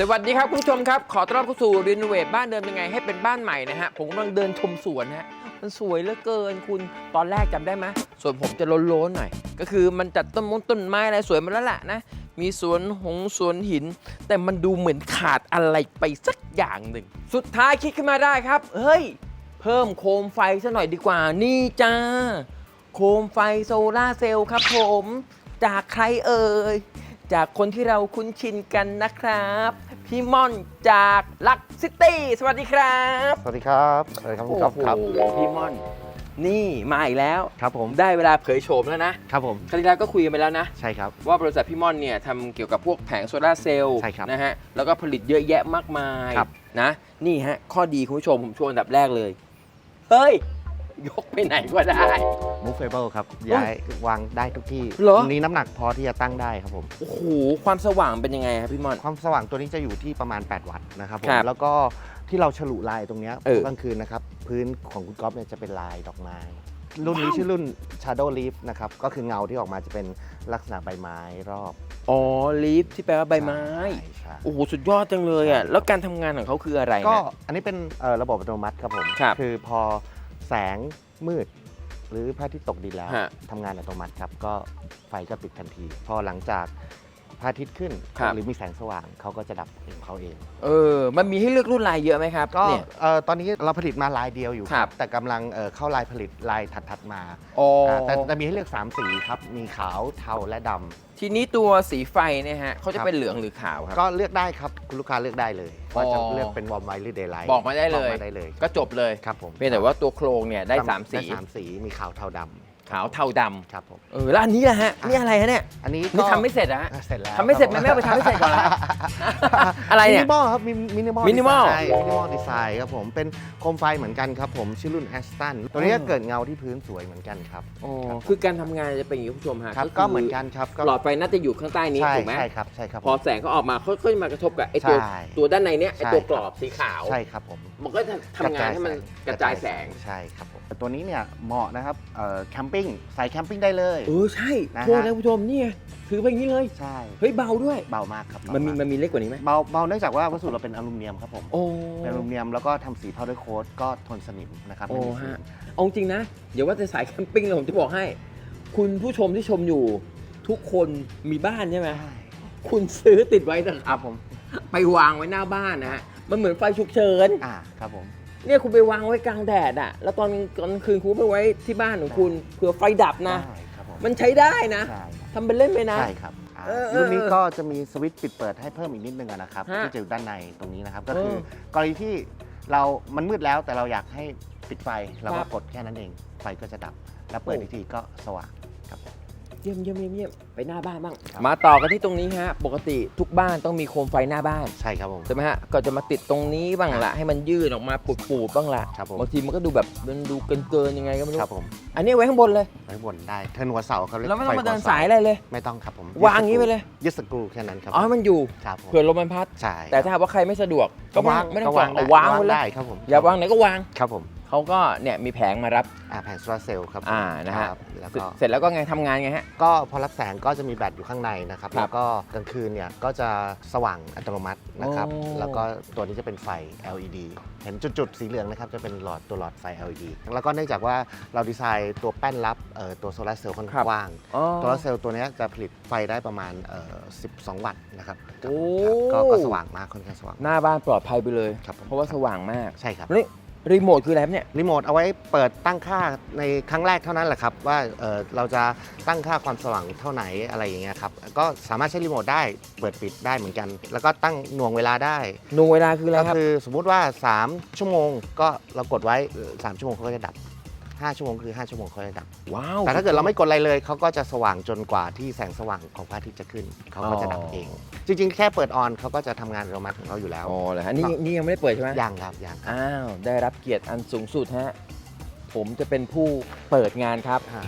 สวัสดีครับคุณผู้ชมครับ ขอต้อนรับเข้าสู่รีโนเวทบ้านเดิมยังไงให้เป็นบ้านใหม่นะฮะ ผมกำลังเดินชมสวนฮะ มันสวยเหลือเกินคุณตอนแรกจำได้ไหมสวนผมจะโล้นๆหน่อย ก็คือมันจัดต้นมงต้นไม้อะไรสวยมาแล้วล่ะนะ มีสวนหงสวนหิน แต่มันดูเหมือนขาดอะไรไปสักอย่างหนึ่ง สุดท้ายคิดขึ้นมาได้ครับ เฮ้ย เพิ่มโคมไฟซะหน่อยดีกว่านี่จ้า โคมไฟโซลาร์เซลล์ครับผม จากใครเอ่ย จากคนที่เราคุ้นชินกันนะครับ พี่ม่อนจากลักซิตี้สวัสดีครับสวัสดีครับสวัสดีครับคุณก๊อฟครับ โอ้โหพี่ม่อน นี่มาอีกแล้ว ครับผม ได้เวลาเผยโฉมแล้วนะครับผม ครั้งที่แล้วก็คุยกันไปแล้วนะ ใช่ครับ ว่าบริษัทพี่ม่อนเนี่ยทำเกี่ยวกับพวกแผงโซลาร์เซลล์ใช่ครับนะฮะแล้วก็ผลิตเยอะแยะมากมายครับ นะ นี่ฮะ ข้อดีคุณผู้ชมผมชวนอันดับแรกเลย เฮ้ย ยกไปไหนก็ได้ movable ครับ ย้ายวางได้ทุกที่เหรอ ตรงนี้น้ำหนักพอที่จะตั้งได้ครับผม โอ้โห ความสว่างเป็นยังไงครับพี่ม่อน ความสว่างตัวนี้จะอยู่ที่ประมาณ 8 วัตต์นะครับผมครับแล้วก็ที่เราฉลุลายตรงเนี้ยเออกลางคืนนะครับ พื้นของคุณก๊อฟเนี่ยจะเป็นลายดอกไม้ รุ่นนี้ชื่อรุ่น shadow leaf นะครับ ก็คือเงาที่ออกมาจะเป็นลักษณะใบไม้รอบอ๋อลีฟที่แปลว่าใบไม้ ใช่ใช่โอ้โห สุดยอดจังเลยอะ แล้วการทำงานของเขาคืออะไรก็นะอันนี้เป็นเอ่อระบบอัตโนมัติครับผม ครับ คือพอ แสงมืด หรือพระอาทิตย์ตกดินแล้วฮะ ทำงานอัตโนมัติครับ ก็ไฟก็ติดทันที พอหลังจาก พระอาทิตย์ขึ้น ครับ หรือมีแสงสว่างเขาก็จะดับเองเขาเอง เออ มันมีให้เลือกรุ่นลายเยอะไหมครับก็เนี่ย เอ่อตอนนี้เราผลิตมาลายเดียวอยู่ครับ แต่กำลังเอ่อเข้าลายผลิตลายถัดๆมาอ๋ออาแต่แต่มีให้เลือก 3 สีครับ มีขาวเทาและดำ ทีนี้ตัวสีไฟเนี่ยฮะเขาจะครับ เป็นเหลืองหรือขาวครับ ก็เลือกได้ครับ คุณลูกค้าเลือกได้เลยว่าจะอ๋อเลือกเป็นวอร์มไวหรือเดย์ไลท์บอกมาได้เลย บอกมาได้เลยก็จบเลยครับผมเพียงแต่ว่าตัวโครงเนี่ยได้สามสี ได้สามสีมีขาวเทาด ขาวเทาดำครับผมำเออแล้วอันนี้ล่ะฮะนี่อะไรฮะเนี่ยอันนี้นี่ก็ทำไม่เสร็จอะฮะอะเสร็จแล้วทำไม่เสร็จคบมันไม่เอาไปทำให้เสร็จก่อนละ อะไรเนี่ย มินิมอลครับมินิมอล Minimal มินิมอลดีไซน์ครับผม เป็นโคมไฟเหมือนกันครับผมชื่อรุ่นแอสตันตัวนี้ก็เกิดเงาที่พื้นสวยเหมือนกันครับ อ๋อครับคือการทำงานจะเป็นอย่างนี้คุณผู้ชมฮะครับคืก็เหมือนกันครับก็หลอดไฟน่าจะอยู่ข้างใต้นี้ใช่ถูกไหมใช่ครับใช่ครับพอแสงเขาออกมาค่อยๆมากระทบกับไอ้ตัวใช่ตัวด้านในเนี้ยไอ้ตัวใช่ กรอบสีขาว ใช่ครับผม มันก็จะทำงานให้มันกระจายแสง ใช่ครับผมตัวนี้เนี่ยเหมาะนะครับเอ่อแคมปิ้งใส่แคมปิ้งได้เลย เออใช่นะฮะ โทษนะคุณผู้ชมนี่ไงถือไปอย่างนี้เลย ใช่เฮ้ยเบาด้วย เบามากครับมันมีเบาามันมีเล็กกว่านี้ไหมเบาเบาเนื่องจากว่าวัสดุเราเป็นอลูมิเนียมครับผมโอ้เป็นอลูมิเนียมแล้วก็ทำสีพาวเดอร์โค้ดก็ทนสนิมนะครับโอ้ไม่มีสีฮะเอาจริงนะเดี๋ยวว่าจะสายแคมปิ้งเลยผมจะบอกให้ คุณผู้ชมที่ชมอยู่ ทุกคนมีบ้านใช่ไหมใช่คุณซื้อติดไว้เถอะคครัรับบผมไปวางไว้หน้าบ้านนะฮะมันเหมือนไฟฉุกเฉิน อ่าครับผม เนี่ยคุณไปวางไว้กลางแดดอะแล้วตอนกลางคืนคุณไปไว้ที่บ้านของคุณเผื่อไฟดับนะใช่ครับผมมันใช้ได้นะใช่ทำเป็นเล่นไปนะ ใช่ครับอ่าเออเออรุ่นนี้ก็จะมีสวิตช์ปิดเปิดให้เพิ่มอีกนิดนึงอะนะครับฮะที่จะอยู่ด้านในตรงนี้นะครับ ก็เออคือกรณีที่เรา มันมืดแล้วแต่เราอยากให้ปิดไฟเราครัก็บ กดแค่นั้นเอง ไฟก็จะดับ แล้วเปิดโอ้อีกทีก็สว่างครับผมเยี่ยมเยี่ยมเยี่ยมเยี่ยมไปหน้าบ้านบ้างครับมาต่อกันที่ตรงนี้ฮะ ปกติทุกบ้านต้องมีโคมไฟหน้าบ้านใช่ครับผม ใช่ไหมฮะ ก็จะมาติดตรงนี้บ้างละให้มันยืดออกมาปูดๆบ้างละครับผม บางทีมันก็ดูแบบมันดูเกินๆยังไงก็ไม่รู้ครับผมอันนี้ไว้ข้างบนเลย ไว้บนได้เทิร์นหัวเสาเขาเรียกแล้วไม่ต้องมาฟเดิหันวสายอะไรเลย ไม่ต้องครับผมวางอย่างนี้ไปเลย ยึดสกรูแค่นั้นครับอ๋อให้มันอยู่ครับผมเผื่อลมมันพัด ใช่แต่ถ้าหากว่าใครไม่สะดวกก็ไม่ไม่ต้องก็วางเอาวางไว้เลยได้ครับผมอย่าวางไหนก็วาง ครับผม เขาก็เนี่ยมีแผงมารับอ่าแผงโซลาร์เซลล์ครับผมอ่านะฮะครับแล้วเสร็จก็ เสร็จแล้วก็ไงทำงานไงฮะ ก็พอรับแสงก็จะมีแบตอยู่ข้างในนะครับ ครับแล้วก็กลางคืนเนี่ยก็จะสว่างอัตโนมัตินะครับ โอ้ แล้วก็ตัวนี้จะเป็นไฟ LED เห็นจุดๆ สีเหลืองนะครับ จะเป็นหลอดตัวหลอดไฟ LED แล้วก็เนื่องจากว่าเราดีไซน์ตัวแป้นรับเอ่อตัวโซลาร์เซลล์ค่อนข้างกว้าง อ๋อโซลาร์เซลล์ตัวเนี้ยจะผลิตไฟได้ประมาณเอ่อ12 วัตต์นะครับโอ้ ครับก็ก็สว่างมากค่อนข้างสว่าง หน้าบ้านปลอดภัยไปเลย ครับผม เพราะว่าสว่างมากใช่ครับ นี่ รีโมทคืออะไรครับเนี่ย รีโมทเอาไว้เปิดตั้งค่าในครั้งแรกเท่านั้นแหละครับ ว่าเอ่อเราจะตั้งค่าความสว่างเท่าไหนอะไรอย่างเงี้ยครับก็สามารถใช้รีโมทได้เปิดปิดได้เหมือนกัน แล้วก็ตั้งหน่วงเวลาได้ หนูเวลาคืออะไรก็ครับ คือสมมุติว่า 3 ชั่วโมงก็เรากดไว้เอ่อ3ชั่วโมงเขาก็จะดับ 5ชั่วโมงคือ 5 ชั่วโมงเขาจะดับ ว้าว แต่ถ้าเกิดเราไม่กดอะไรเลย เขาก็จะสว่างจนกว่าที่แสงสว่างของพระอาทิตย์จะขึ้น เขาก็จะดับเอง จริง ๆ แค่เปิดออนเขาก็จะทำงานอัตโนมัติของเขาอยู่แล้ว อ๋อเหรอฮะนี่นี่ยังไม่ได้เปิดใช่ไหมยังครับยังครับอ้าว ได้รับเกียรติอันสูงสุดฮะ ผมจะเป็นผู้เปิดงานครับ อ่า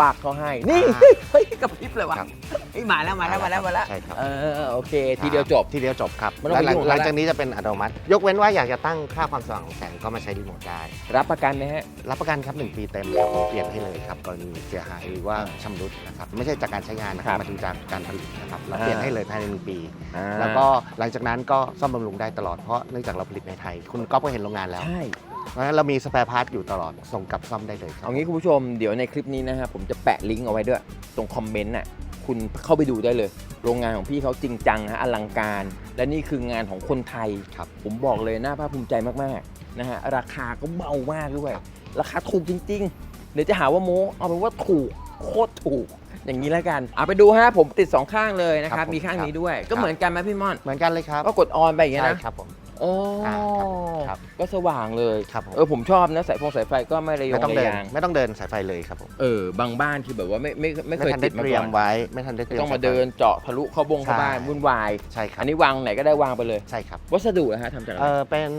ปากเขาให้ นี่อ่าเฮ้ยกระพริบเลยว่ะครับ เฮ้ยมาแล้วมาแล้วมาแล้วมาแล้วใช่ครับ เออโอเค ทีเดียวจบ ทีเดียวจบครับไม่ต้องไปแล้ว หลังยุ่งกับหลังเขาจากนี้จะเป็นอัตโนมัติ ยกเว้นว่าอยากจะตั้งค่าความสว่างของแสงก็มาใช้รีโมทได้ รับประกันไหมฮะ รับประกันครับ 1 ปีเต็มครับผมเปลี่ยนให้เลยครับกรณีเสียหายหรือว่าอ่าชำรุดนะครับ ไม่ใช่จากการใช้งานนะคครัรับบมาดูจากการผลิตนะครับเราอ่าเปลี่ยนให้เลยภายในหนึ่งปีอ่าแล้วก็หลังจากนั้นก็ซ่อมบำรุงได้ตลอดเพราะเนื่องจากเราผลิตในไทย คุณก๊อฟก็เห็นโรงงานแล้ว ใช่ เพราะฉะนั้นเรามีสเปร์พาร์ทอยู่ตลอดส่งกลับซ่อมได้เลยครับ เอางี้คุณผู้ชมเดี๋ยวในคลิปนี้นะฮะผมจะแปะลิงก์เอาไว้ด้วย ตรงคอมเมนต์น่ะคุณเข้าไปดูได้เลย โรงงานของพี่เขาจริงจังฮะอลังการ และนี่คืองานของคนไทยครับ ผมบอกเลยน่าภาคภูมิใจมากๆนะฮะราคาก็เบามากด้วย ราคาถูกจริง ๆ เดี๋ยวจะหาว่าโม้เอาเป็นว่าถูกโคตรถูก อย่างนี้แล้วกันเอาไปดูฮะผมติดสองข้างเลยนะคครัรับบผมมีข้างนี้ครับด้วย ก็ครับ เหมือนกันไหมพี่ม่อน เหมือนกันเลยครับก็กดออนไปอย่างเงี้ยใช่นะครับผม โอ้อ่าครับครับ ก็สว่างเลยครับผมเออผมชอบนะสายฟงสายไฟก็ไม่ระยไม่งต้องระเดินยางไม่ต้องเดินสายไฟเลยครับผมเออบางบ้านคือแบบว่าไม่ไม่ไม่เคยทันติได้ดมาเตรียก่อมนไว้ไม่ทันได้เตรียมต้องมาสยไฟเดินเจาะทะลุเข้าบงเข้าบ้านใช่ วุ่นวาย ใช่ครับอันนี้วางไหนก็ได้วางไปเลย ใช่ครับวัสดุนะฮะทำจากอะเอไร อเป็น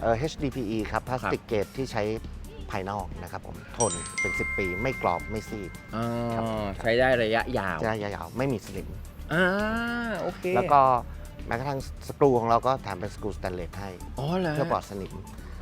เอ่อ HDPE ครับพลาสติกเกรดที่ใช้ภายนอกนะครับผมทนเป็น 10 ปีไม่กรอบไม่ซีดอ่าครับ ใช้ได้ระยะยาวจะยาวๆไม่มีสนิม อ่าโอเคแล้วก็ แม้กระทั่งสกรูของเราก็แถมเป็นสกรูสแตนเลสให้อ๋อเหรอเพื่อปลอดสนิม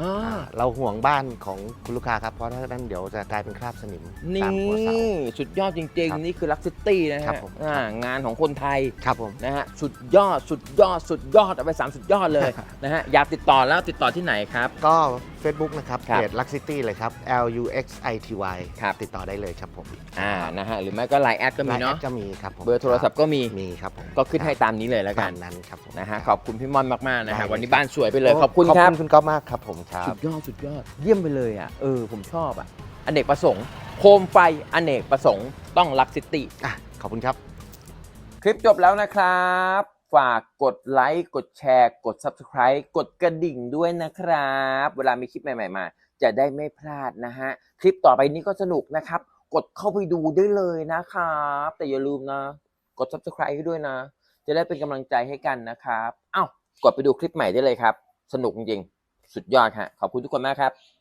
อ่าอ่าเราห่วงบ้านของคุณลูกค้าครับ เพราะถ้านั้นเดี๋ยวจะกลายเป็นคราบสนิมนี่ตามหัวเสา สุดยอดจริง ครับๆ นี่คือลักซิตี้นะครัฮะบผมอ่างานของคนไทยครับผม นะฮะสุดยอดสุดยอดสุดยอดเอาไปสามสุดยอดเลย นะฮะอยากติดต่อแล้วติดต่อที่ไหนครับ ก็ Facebook นะครับครับเพจ Luxity เลยครับ L U X I T Y ครับ ติดต่อได้เลยครับผมอ่านะฮะหรือไม่ก็ไลน์แอดก็มีไลน์แอเนาะดก็มีครับผมเบอร์โทรศัพท์ก็มีมีครับผมก็ขึ้นให้ตามนี้เลยแล้วกัตานมนั้นครับผม นะฮะขอบคุณพี่ม่อนมากๆนะได้ฮะเลยวันนี้บ้านสวยไปเลยขอบคุณขอบครับคุณคุณก๊อฟมากครับผมครับ สุดยอดสุดยอดเยี่ยมไปเลยอะเออผมชอบอะอเนกประสงค์ โคมไฟอเนกประสงค์ต้องลักซิตี้ อะขอบคุณครับ คลิปจบแล้วนะครับ ฝากกดไลค์ กดแชร์ กด Subscribe กดกระดิ่งด้วยนะครับ เวลามีคลิปใหม่ ๆ มา จะได้ไม่พลาดนะฮะ คลิปต่อไปนี้ก็สนุกนะครับ กดเข้าไปดูได้เลยนะครับ แต่อย่าลืมนะ กด Subscribe ให้ด้วยนะ จะได้เป็นกำลังใจให้กันนะครับ เอ้ากดไปดูคลิปใหม่ได้เลยครับ สนุกจริงๆ สุดยอดฮะขอบคุณทุกคนมากครับ